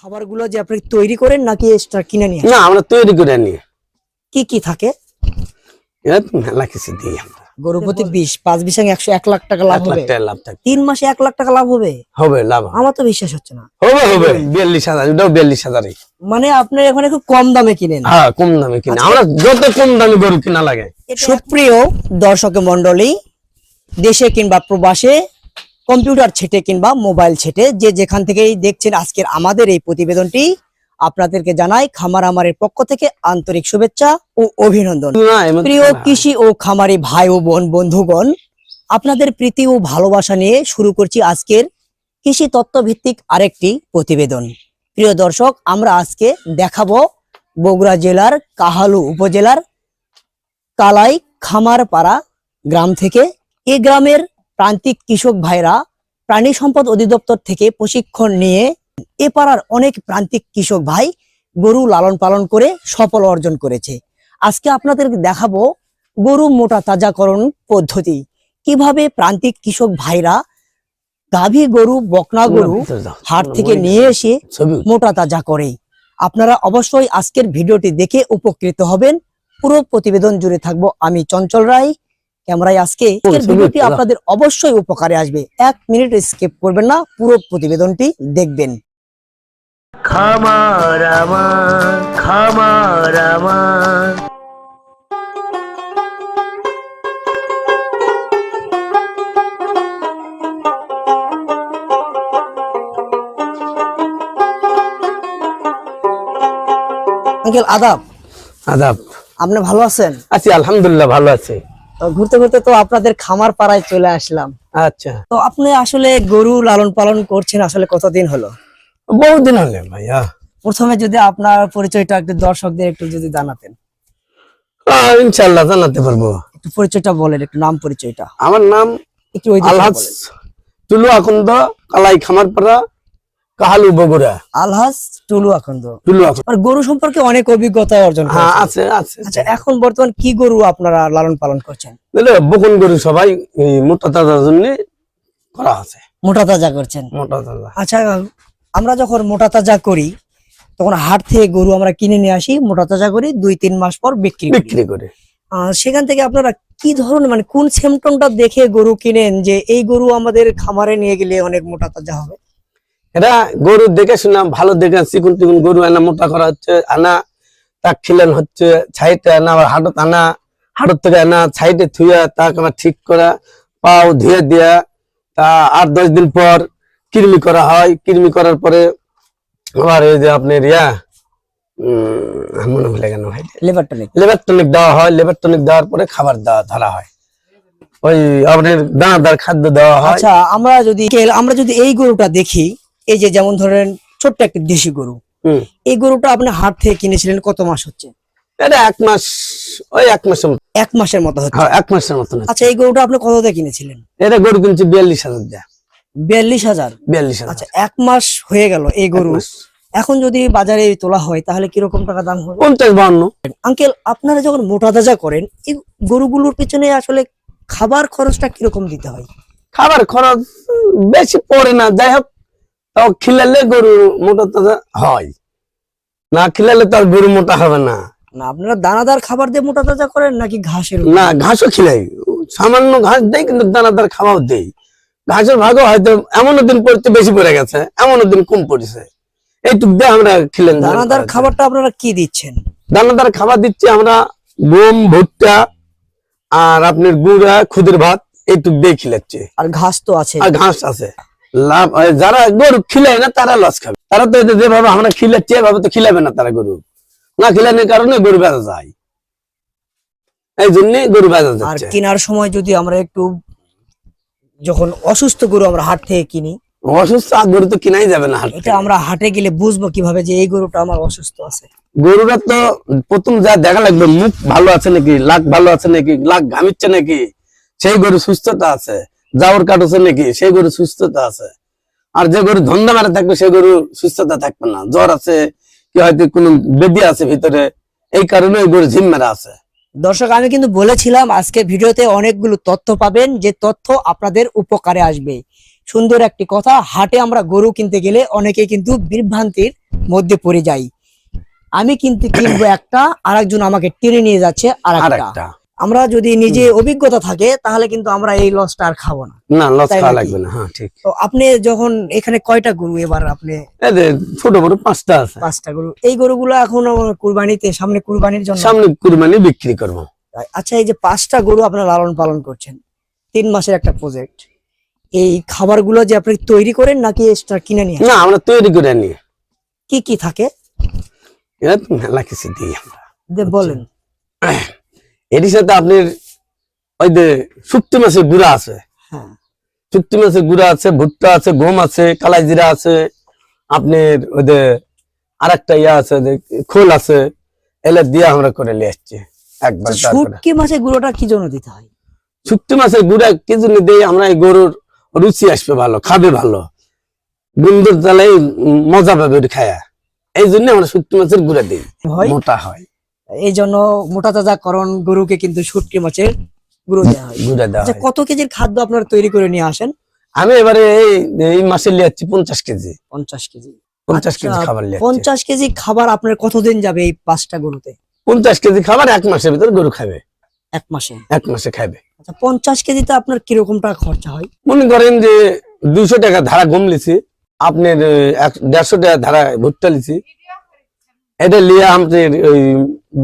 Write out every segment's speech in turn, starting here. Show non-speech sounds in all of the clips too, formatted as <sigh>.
খাবারগুলো যে আপনি তৈরি করেন নাকি এক্সট্রা কিনে নিয়ে না আমরা তৈরি করে নিই কি কি থাকে? মেলা কিছু দিই আমরা। গরু প্রতি বিশ পাঁচ বিশাং একশো এক লাখ টাকা লাভ হবে। লাভ থাকে তিন মাসে এক লাখ টাকা লাভ হবে? হবে লাভ আমার তো বিশ্বাস হচ্ছে না। হবে হবে। বিয়াল্লিশ হাজার ওটাও বিয়াল্লিশ হাজারই। মানে আপনি এখানে খুব কম দামে কিনেন। হ্যাঁ কম দামে কিনে। আমরা যত কম দামে গরু কিনা লাগে। সুপ্রিয় দর্শক মন্ডলী দেশে কিংবা প্রবাসে কম্পিউটার ছেটে কিংবা মোবাইল ছেটে যে যেখান থেকেই দেখছেন আজকের আমাদের এই প্রতিবেদনটি আপনাদেরকে জানাই খামার আমারের পক্ষ থেকে আন্তরিক শুভেচ্ছা ও অভিনন্দন। প্রিয় কৃষি ও খামারি ভাই ও বোন বন্ধুগণ আপনাদের প্রীতি ও ভালোবাসা নিয়ে শুরু করছি আজকের কৃষি তত্ত্ব ভিত্তিক আরেকটি প্রতিবেদন। প্রিয় দর্শক আমরা আজকে দেখাবো বগুড়া জেলার কাহালু উপজেলার কালাই খামারপাড়া গ্রাম থেকে এই গ্রামের প্রান্তিক কৃষক ভাইরা প্রাণী সম্পদ অধিদপ্তর থেকে প্রশিক্ষণ নিয়ে এ পাড়ার অনেক প্রান্তিক কৃষক ভাই গরু লালন পালন করে সফল অর্জন করেছে। আজকে আপনাদেরকে দেখাবো গরু মোটা তাজাকরণ পদ্ধতি। কীভাবে প্রান্তিক কৃষক ভাইরা গাভী গরু বকনা গরু হাট থেকে নিয়ে এসে মোটা তাজা করে। আপনারা অবশ্যই আজকের ভিডিওটি দেখে উপকৃত হবেন। পুরো প্রতিবেদন জুড়ে থাকব আমি চঞ্চল রায়। ক্যামেরায় আজকে ভিডিওটি আপনাদের অবশ্যই উপকারে আসবে। এক মিনিট স্কিপ করবেন না পুরো প্রতিবেদনটি দেখবেন। খামার আমার খামার আমার। আঙ্কেল আদাব। আদাব। আপনি ভালো আছেন? আছি আলহামদুলিল্লাহ ভালো আছে। ঘুরতে ঘুরতে তো আপনাদের খামার পাড়ায় চলে আসলাম। আচ্ছা। তো আপনি আসলে গরু লালন পালন করছেন আসলে কতদিন হলো? বহুদিন হলে ভাইয়া। প্রথমে যদি আপনার পরিচয়টা একটু দর্শকদের একটু যদি জানাতেন। ইনশাল্লাহ জানাতে পারব। একটু পরিচয়টা বলেন একটু নাম পরিচয়টা। আমার নাম একটু ওই আলহাজ। টুলু আকন্দ কালাই খামারপাড়া কাহালু বগুড়া? আলহাজ টুলু আকন্দ গরু সম্পর্কে অনেক অভিজ্ঞতা অর্জন হ্যাঁ আছে আছে। আচ্ছা এখন বর্তমান কি গরু আপনারা লালন পালন করছেন? বকুন গরু সবাই মোটা তাজার জন্য করা আছে। মোটা তাজা করছেন। মোটা তাজা। আচ্ছা আমরা যখন মোটা তাজা করি তখন হাট থেকে গরু আমরা কিনে নিয়ে আসি মোটা তাজা করি দুই তিন মাস পর বিক্রি বিক্রি করে। আহ, সেখান থেকে আপনারা কি ধরনের মানে কোন সিমটমটা দেখে গরু কিনেন যে এই গরু আমাদের খামারে নিয়ে গেলে অনেক মোটা তাজা হবে? এরা গরু দেখে শুনা ভালো দেখে চিকুন চিকুন গরু আনা মোটা করা হচ্ছে আনা তা খিলান হচ্ছে ছাইটে আনা আবার হাটত আনা হাটত থেকে আনা ছাইটে থুয়া তাকে আবার ঠিক করা পাও ধুয়ে দেয়া তা আট দশ দিন পর কৃমি করা হয় কৃমি করার পরে আবার এই যে আপনার ইয়া উম, মনে ভুলে গেল ভাই। লেবার টনিক লেবার টনিক দেওয়া হয় লেবার টনিক দেওয়ার পরে খাবার দেওয়া ধরা হয়। ওই আপনার দানাদার খাদ্য দেওয়া হয়। আচ্ছা আমরা যদি আমরা যদি এই গরুটা দেখি এই যে যেমন ধরেন ছোট্ট একটা দেশি গরু হুম। এই গরুটা আপনি হাট থেকে কিনেছিলেন কত মাস হচ্ছে? এটা এক মাস ওই এক মাসের এক মাসের মতো হচ্ছে? হ্যাঁ এক মাসের আচ্ছা এই গরুটা আপনি কত দিয়ে কিনেছিলেন? এটা গরু কিনছি বিয়াল্লিশ হাজার দেয়া। বিয়াল্লিশ হাজার? বিয়াল্লিশ আচ্ছা এক মাস হয়ে গেল এই গরু। এখন যদি বাজারে তোলা হয় তাহলে কীরকম টাকা দাম হবে? পঞ্চাশ বাউন্ন আঙ্কেল আপনারা যখন মোটা তাজা করেন এই গরুগুলোর পিছনে আসলে খাবার খরচটা কীরকম দিতে হয়? খাবার খরচ বেশি পড়ে না। যাই হোক তাও খিলালে গরু মোটা তাজা হয়। না খিলালে তো আর গরু মোটা হবে না। না আপনারা দানাদার খাবার দিয়ে মোটা তাজা করেন নাকি ঘাসের না ঘাসও খিলাই। সামান্য ঘাস দেয় কিন্তু দানাদার খাবার দেই। ঘাসের ভাগও হয়তো এমনও দিন পড়তে বেশি পড়ে গেছে এমনও দিন কম পড়েছে। এইটুক দিয়ে আমরা খিলেন দানাদার খাবারটা আপনারা কি দিচ্ছেন? দানাদার খাবার দিচ্ছি আমরা গম ভুট্টা আর আপনার গুড়া খুদের ভাত এইটুক দিয়ে খিলাচ্ছে। আর ঘাস তো আছে। আর ঘাস আছে। লাভ যারা গরু খিলায় না তারা লস খাবে। তারা তো এটা যেভাবে আমরা খিলাচ্ছি এভাবে তো খিলাবে না তারা গরু। না খিলানোর কারণে গরু বেচা যায়। এই জন্য গরু বেচা আর কেনার সময় যদি আমরা একটু যখন অসুস্থ গরু আমরা হাট থেকে কিনি অসুস্থ গরু তো কিনাই যাবে না হাট এটা আমরা হাটে গেলে বুঝব কীভাবে যে এই গরুটা আমার অসুস্থ আছে। গরুটা তো প্রথম যা দেখা লাগবে মুখ ভালো আছে নাকি লাক ভালো আছে নাকি লাক ঘামিচ্ছে নাকি সেই গরু সুস্থতা আছে। জাবর কাটছে নাকি? সেই গরু সুস্থতা আছে। আর যে গরু ধন্দা মারা থাকবে সেই গরু সুস্থতা থাকবে না। জ্বর আছে কি হয়তো কোনো বেদি আছে ভিতরে এই কারণে ওই গরু ঝিম মেরা আছে। দর্শক আমি কিন্তু বলেছিলাম আজকে ভিডিওতে অনেকগুলো তথ্য পাবেন। যে তথ্য আপনাদের উপকারে আসবে। সুন্দর একটি কথা হাটে আমরা গরু কিনতে গেলে অনেকে কিন্তু বিভ্রান্তির মধ্যে পড়ে যাই। আমি কিন্তু কিনবো একটা আর একজন আমাকে টেনে নিয়ে যাচ্ছে আর একটা আমরা যদি নিজে অভিজ্ঞতা থাকে তাহলে কিন্তু আমরা এই লসটা আর খাব না। না লস খাওয়া লাগবে না হ্যাঁ ঠিক। তো আপনি যখন এখানে কয়টা গরু এবার আপনি? ছোট বড় পাঁচটা আছে। পাঁচটা গরু। এই গরুগুলো এখন কুরবানিতে সামনে কুরবানির জন্য? সামনে কুরবানি বিক্রি করব। আচ্ছা এই যে পাঁচটা গরু আপনারা লালন পালন করছেন তিন মাসের একটা প্রজেক্ট এই খাবারগুলো যে আপনি তৈরি করেন নাকি এক্সট্রা কিনে নিয়ে না আমরা তৈরি করে নিয়ে কি কি থাকে? এটা মেলা কিছু দিই আমরা। বলেন। এটির সাথে আপনার ওই যে শুক্তি মাছের গুঁড়া আছে। হ্যাঁ। শুক্তি মাছের গুঁড়া আছে ভুট্টা আছে গম আছে কালাই জিরা আছে আপনার ওই যে আর একটা ইয়া আছে যে খোল আছে এলে দিয়ে আমরা করে নিয়ে আসছি। একবার শুটকি মাছের গুঁড়োটা কি জন্য দিতে হয়? শুক্তি মাছের গুঁড়া কি জন্য দিই? আমরা এই গরুর রুচি আসবে ভালো খাবে ভালো। গুন্দর তালে মজা পাবে খায়া। এই জন্য আমরা শুক্তি মাছের গুঁড়া দিই। মোটা হয়। এই জন্য মোটা তাজাকরণ গরুকে কিন্তু শুটকি মাছের গুঁড়ো দেওয়া হয়। গুঁড়া দেওয়া আচ্ছা হয়। কত কেজির খাদ্য আপনারা তৈরি করে নিয়ে আসেন? আমি এবারে এই এই মাসে নিয়ে যাচ্ছি পঞ্চাশ কেজি। পঞ্চাশ কেজি। পঞ্চাশ কেজি আচ্ছা, খাবার নিয়ে যাচ্ছি। পঞ্চাশ কেজি খাবার আপনার কতদিন যাবে এই পাঁচটা গরুতে? পঞ্চাশ কেজি খাবার এক মাসের ভিতরে গরু খাবে। এক মাসে? এক মাসে খাবে। আচ্ছা পঞ্চাশ কেজিতে আপনার কীরকম টাকা খরচা হয়? মনে করেন যে দুশো টাকা ধারা গম লিছি আপনার আহ, এক দেড়শো টাকা ধারা ভুট্টা লিছি এটা নিয়ে আমাদের ওই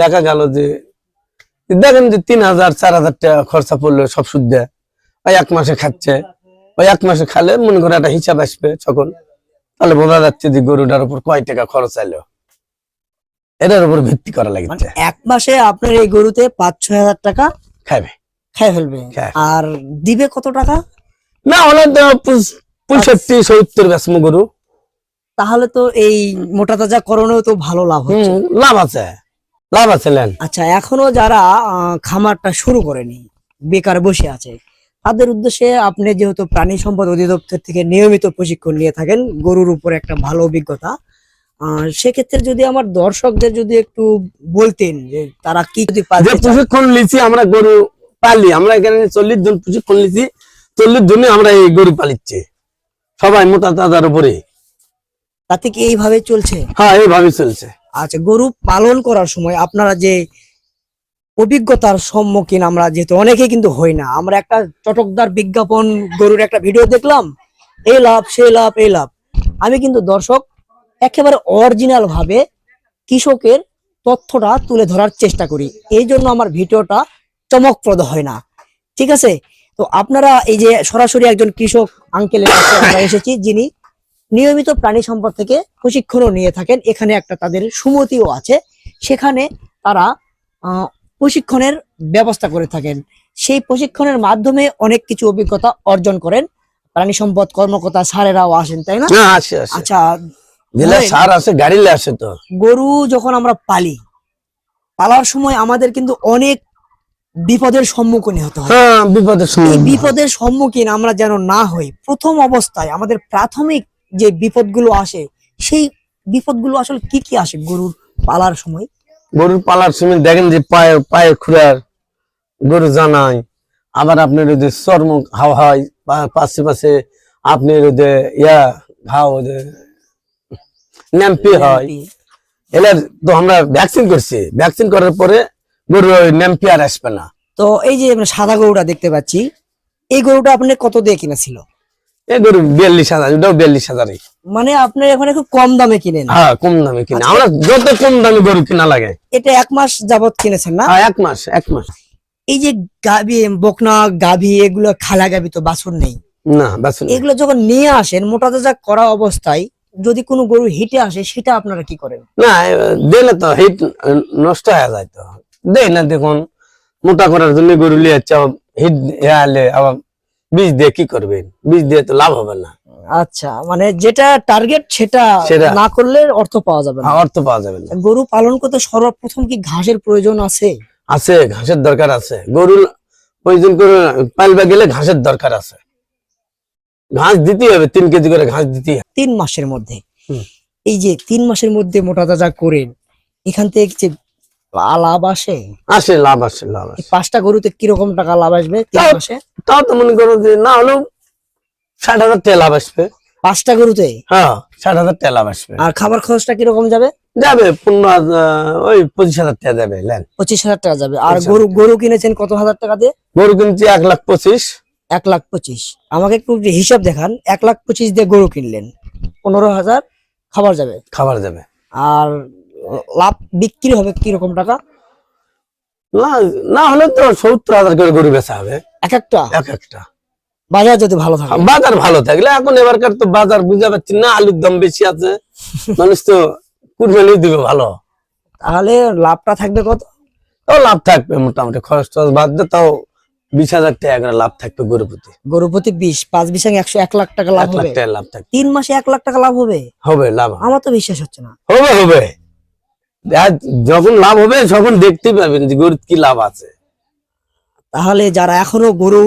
দেখা গেল যে দেখেন যে তিন হাজার চার হাজার টাকা খরচা পড়ল সব সুদ ওই এক মাসে খাচ্ছে। ওই এক মাসে খালে মনে করে একটা হিসাব আসবে তখন তাহলে বোঝা যাচ্ছে যে গরুটার উপর কয় টাকা খরচ এলো এটার উপর ভিত্তি করা মানে লাগছে এক মাসে আপনার এই গরুতে পাঁচ ছয় হাজার টাকা খাবে খাই ফেলবে। আর দিবে কত টাকা? না হলে পঁয়ষট্টি সত্তর বেসমো গরু। তাহলে তো এই মোটা তাজা করণেও তো ভালো লাভ হচ্ছে। লাভ আছে। লাভ আছে লেন আচ্ছা এখনও যারা খামারটা শুরু করেনি বেকার বসে আছে তাদের উদ্দেশ্যে আপনি যেহেতু প্রাণী সম্পদ অধিদপ্তর থেকে নিয়মিত প্রশিক্ষণ নিয়ে থাকেন গরুর উপর একটা ভালো অভিজ্ঞতা সেক্ষেত্রে যদি আমার দর্শকদের যদি একটু বলতেন যে তারা কি প্রশিক্ষণ লিছি আমরা গরু পালি আমরা এখানে চল্লিশ জন প্রশিক্ষণ লিছি চল্লিশ জনে আমরা এই গরু পালিচ্ছি সবাই মোটা তাজার উপরে তাতে কি এইভাবে চলছে? হ্যাঁ এইভাবে চলছে। আচ্ছা গরু পালন করার সময় আপনারা যে অভিজ্ঞতার সম্মুখীন আমরা যেহেতু অনেকে কিন্তু হই না। আমরা একটা চটকদার বিজ্ঞাপন গরুর একটা ভিডিও দেখলাম এই লাভ সেই লাভ এই লাভ। আমি কিন্তু দর্শক একেবারে অরিজিনাল ভাবে কৃষকের তথ্যটা তুলে ধরার চেষ্টা করি। এই জন্য আমার ভিডিওটা চমকপ্রদ হয় না। ঠিক আছে? তো আপনারা এই যে সরাসরি একজন কৃষক আঙ্কেলের কাছে আমরা এসেছি যিনি নিয়মিত প্রাণী সম্পদ থেকে প্রশিক্ষণও নিয়ে থাকেন। এখানে একটা তাদের সুমতিও আছে। সেখানে তারা প্রশিক্ষণের ব্যবস্থা করে থাকেন। সেই প্রশিক্ষণের মাধ্যমে অনেক কিছু অভিজ্ঞতা অর্জন করেন। প্রাণী সম্পদ কর্মকর্তা স্যারেরাও আসেন তাই না? আচ্ছা সার আসে গাড়ি আসে তো। গরু যখন আমরা পালি পালার সময় আমাদের কিন্তু অনেক বিপদের সম্মুখীন হতে হয়। হ্যাঁ বিপদের বিপদের সম্মুখীন আমরা যেন না হই প্রথম অবস্থায় আমাদের প্রাথমিক যে বিপদগুলো আসে সেই বিপদগুলো আসলে কি কি আসে গরুর পালার সময়? গরুর পালার সময় দেখেন যে পায়ে পায়ে খুঁড়ার গরু জানাই আবার আপনার ওই যে চর্ম হাওয়া হয় পাশে পাশে আপনার ওই যে ইয়া ঘাও ন্যাম্পি হয়। এলার তো আমরা ভ্যাকসিন করছি। ভ্যাকসিন করার পরে গরু ওই ন্যাম্পি আর আসবে না। তো এই যে সাদা গরুটা দেখতে পাচ্ছি এই গরুটা আপনি কত দিয়ে কিনেছিল? গরু বিয়াল্লিশ হাজার ওটাও বিয়াল্লিশ হাজারই। মানে আপনার এখানে খুব কম দামে কিনেন। হ্যাঁ কম দামে কিনা। আমরা যত কম দামে গরু কিনা লাগে। এটা এক মাস যাবত কিনেছেন না? এক মাস এক মাস। এই যে গাভি বকনা গাভি এগুলো খালা গাভি তো বাছুর নেই। না এগুলো যখন নিয়ে আসেন মোটা তাজা করা অবস্থায় যদি কোনো গরু হিটে আসে সেটা আপনারা কি করেন? না এ, দিলে তো হিট নষ্ট হয়ে যায় তো। দেই না দেখুন মোটা করার জন্য গরু লিয়ে যাচ্ছে হিট আবার বীজ দিয়ে কি করবেন? বীজ দিয়ে তো লাভ হবে না। আচ্ছা মানে যেটা টার্গেট সেটা না করলে অর্থ পাওয়া যাবে না। অর্থ পাওয়া যাবে না। গরু পালন করতে সর্বপ্রথম কি ঘাসের প্রয়োজন আছে? আছে ঘাসের দরকার আছে। গরু প্রয়োজন করে পালবা গেলে ঘাসের দরকার আছে। ঘাস দিতেই হবে তিন কেজি করে ঘাস দিতেই হবে। তিন মাসের মধ্যে। এই যে তিন মাসের মধ্যে মোটা তাজা করেন এখান থেকে যে লাভ আসে? আসে লাভ আসে লাভ আসে। পাঁচটা গরুতে কীরকম টাকা লাভ আসবে তিন মাসে? তাও তো মনে করো যে না হলেও ষাট হাজার তেল আসবে। পাঁচটা গরুতে? হ্যাঁ ষাট হাজার তেল আসবে। আর খাবার খরচটা কীরকম যাবে? যাবে পনেরো হাজার ওই পঁচিশ হাজার টাকা যাবে পঁচিশ হাজার টাকা যাবে। আর গরু গরু কিনেছেন কত হাজার টাকা দিয়ে? গরু কিনছি এক লাখ পঁচিশ। এক লাখ পঁচিশ। আমাকে একটু হিসাব দেখান এক লাখ পঁচিশ দিয়ে গরু কিনলেন পনেরো হাজার খাবার যাবে। খাবার যাবে। আর লাভ বিক্রি হবে কীরকম টাকা? না না হলে তো সত্তর হাজার করে গরু বেচা হবে। এক একটা? এক একটা। বাজার যদি ভালো থাকে? বাজার ভালো থাকলে এখন এবারকার তো বাজার বুঝা পাচ্ছি না আলুর দাম বেশি আছে। <laughs> মানুষ তো কুরবানি দিবে ভালো। তাহলে লাভটা থাকবে কত? তাও লাভ থাকবে মোটামুটি খরচ টরচ বাদ দিয়ে তাও বিশ হাজার টাকা লাভ থাকবে গরুপতি গরুপতি বিশ পাঁচ বিশ একশো এক লাখ টাকা লাভ লাখ টাকা লাভ থাকবে। তিন মাসে এক লাখ টাকা লাভ হবে? হবে লাভ আমার তো বিশ্বাস হচ্ছে না। হবে হবে। যখন লাভ হবে তখন দেখতেই পাবেন যে গরুর কি লাভ আছে। তাহলে যারা এখনও গরু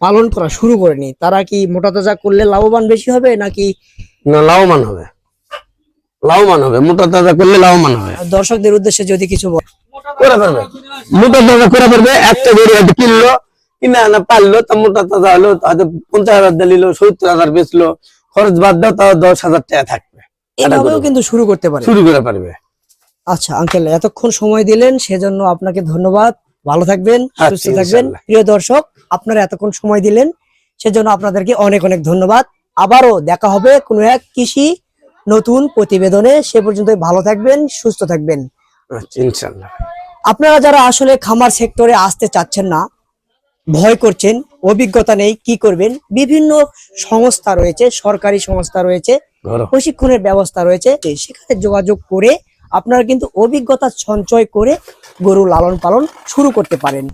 পালন করা শুরু করেনি তারা কি মোটা তাজা করলে লাভবান বেশি হবে নাকি না লাভবান হবে। লাভবান হবে মোটা তাজা করলে লাভবান হবে। দর্শকদের উদ্দেশ্যে যদি কিছু বল- করে পারবে মোটা তাজা করে পারবে একটা গরু হয়তো কিনলো কিনা না পারল তা মোটা তাজা হলো হয়তো পঞ্চাশ হাজার দিয়ে নিলো সত্তর হাজার বেচলো খরচ বাদ দাও তাও দশ হাজার টাকা থাকবে। এভাবেও। কিন্তু শুরু করতে পারে। শুরু করে পারবে। আচ্ছা আঙ্কেল এতক্ষণ সময় দিলেন সেজন্য আপনাকে ধন্যবাদ। ভালো থাকবেন আচ্ছা, সুস্থ থাকবেন। প্রিয় দর্শক আপনারা এতক্ষণ সময় দিলেন সেজন্য আপনাদেরকে অনেক অনেক ধন্যবাদ। আবারও দেখা হবে কোনো এক কৃষি নতুন প্রতিবেদনে। সে পর্যন্ত ভালো থাকবেন সুস্থ থাকবেন। আচ্ছা আপনারা যারা আসলে খামার সেক্টরে আসতে চাচ্ছেন না ভয় করছেন অভিজ্ঞতা নেই কি করবেন? বিভিন্ন সংস্থা রয়েছে সরকারি সংস্থা রয়েছে প্রশিক্ষণের ব্যবস্থা রয়েছে সেখানে যোগাযোগ করে আপনারা কিন্তু অভিজ্ঞতা সঞ্চয় করে গরু লালন পালন শুরু করতে পারেন।